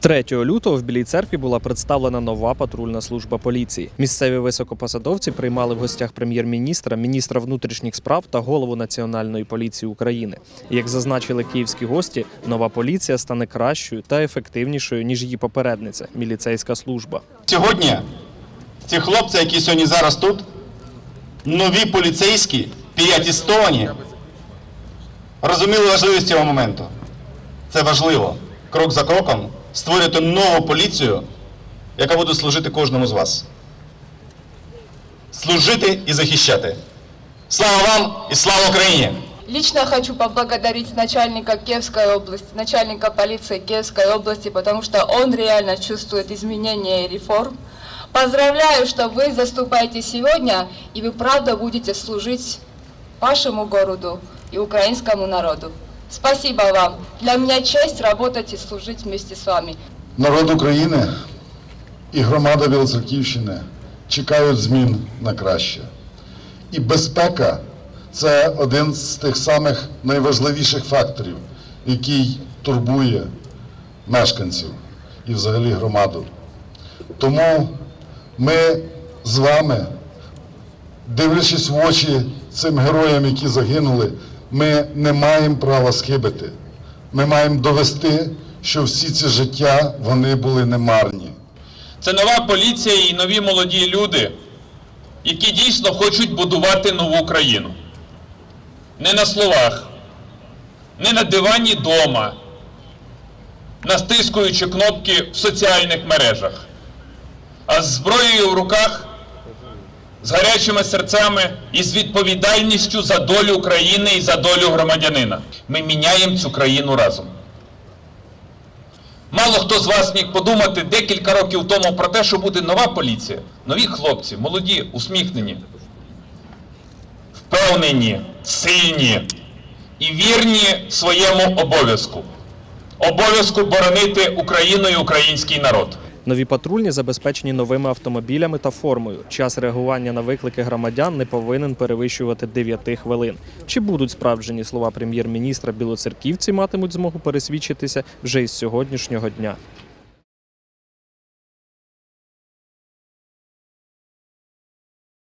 3 лютого в Білій церкві була представлена нова патрульна служба поліції. Місцеві високопосадовці приймали в гостях прем'єр-міністра, міністра внутрішніх справ та голову Національної поліції України. Як зазначили київські гості, нова поліція стане кращою та ефективнішою ніж її попередниця міліцейська служба. Сьогодні ці хлопці, які сьогодні зараз тут, нові поліцейські, піатістовані, розуміли важливість цього моменту. Це важливо. Крок за кроком створювати нову поліцію, яка буде служити кожному з вас. Служити і захищати. Слава вам і слава Україні! Лично хочу поблагодарить начальника Киевской области, начальника полиции Киевской области, потому что он реально чувствует изменения и реформ. Поздравляю, что вы заступаете сегодня, и вы правда будете служить вашему городу и украинскому народу. Спасибо вам. Для меня честь работать и служить вместе с вами. Народ України і громада Білоцерківщини чекають змін на краще. І безпека це один з тих самих найважливіших факторів, який турбує мешканців і взагалі громаду. Тому ми з вами, дивлячись в очі цим героям, які загинули, ми не маємо права схибити. Ми маємо довести, що всі ці життя вони були немарні. Це нова поліція і нові молоді люди, які дійсно хочуть будувати нову країну. Не на словах, не на дивані дома, настискуючи кнопки в соціальних мережах, а з зброєю в руках, з гарячими серцями і з відповідальністю за долю України і за долю громадянина. Ми міняємо цю країну разом. Мало хто з вас міг подумати декілька років тому про те, що буде нова поліція, нові хлопці, молоді, усміхнені, впевнені, сильні і вірні своєму обов'язку. Обов'язку боронити Україну і український народ. Нові патрульні забезпечені новими автомобілями та формою. Час реагування на виклики громадян не повинен перевищувати 9 хвилин. Чи будуть справджені слова прем'єр-міністра білоцерківці матимуть змогу пересвідчитися вже із сьогоднішнього дня?